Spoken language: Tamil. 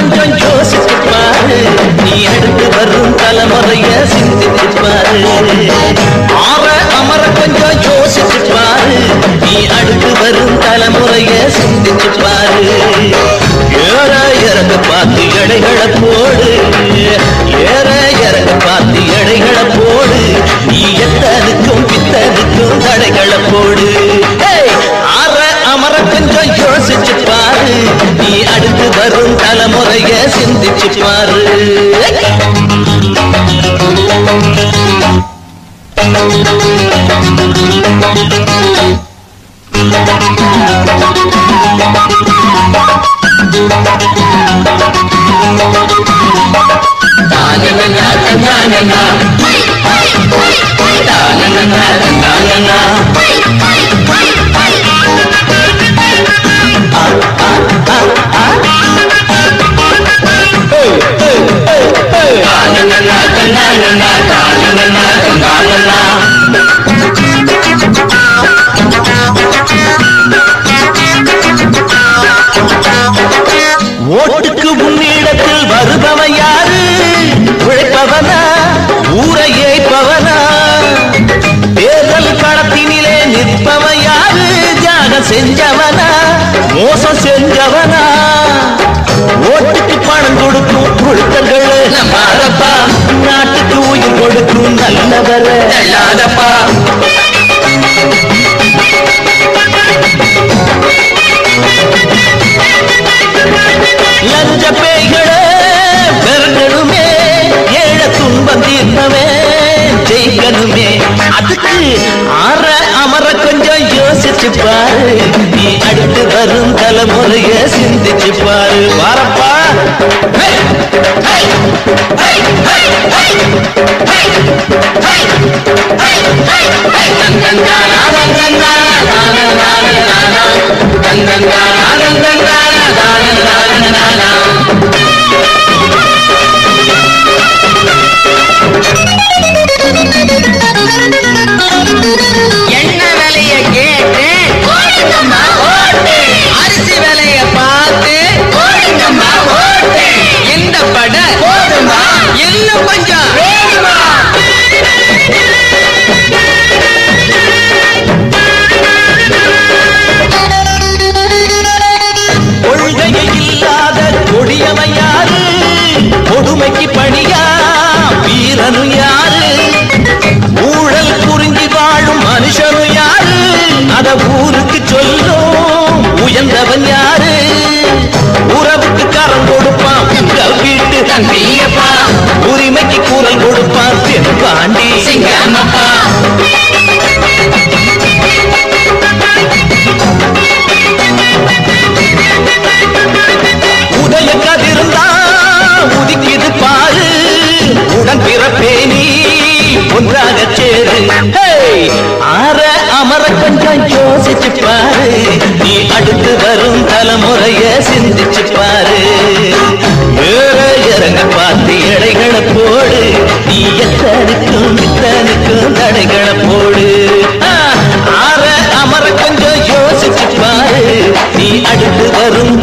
கொஞ்சம் யோசிச்சு பாரு நீ அடுத்து வரும் தலைமுறைய சிந்திச்சு பாரு ஆற அமர கொஞ்சம் யோசிச்சு பாரு நீ அடுத்து வரும் தலைமுறைய சிந்திச்சு பாரு ஏற இறங்க பார்த்து எடைகளை போடு. ஏற இறங்க பார்த்து எடைகளை போடு. நீ எத்தனுக்கும் பித்தனுக்கும் தடைகளை போடு. ஆற அமர கொஞ்சம் நீ அடுத்து வரும் தலைமுறைய சிந்திச்சு பாரு ஓட்டுக்கு உன்னிடத்தில் வருபவன் யாரு? உழைப்பவனா? ஊரை ஏய்ப்பவனா தேர்தல் களத்தினிலே நிற்பவன் யாரு? தியாகம் செஞ்சவனா? மோசம் செஞ்சவனா? ஓட்டுக்கு பணம் கொடுக்கும் கொடுத்தங்கள் நம்மாரப்பா நாட்டுக்கு உயிர் கொடுக்கும் நல்லவர். அதுக்கு ஆற அமர கொஞ்சம் யோசிச்சு பாரு நீ அடுத்து வரும் தலைமுறைய சிந்திச்சு பாரு வாரப்பா ஹே! ஹே! No my நீ எத்தனுக்கும் இத்தனுக்கும் தடைகளை போடு. ஆற அமர கொஞ்சம் யோசிச்சு பாரு. நீ அடுத்து வரும்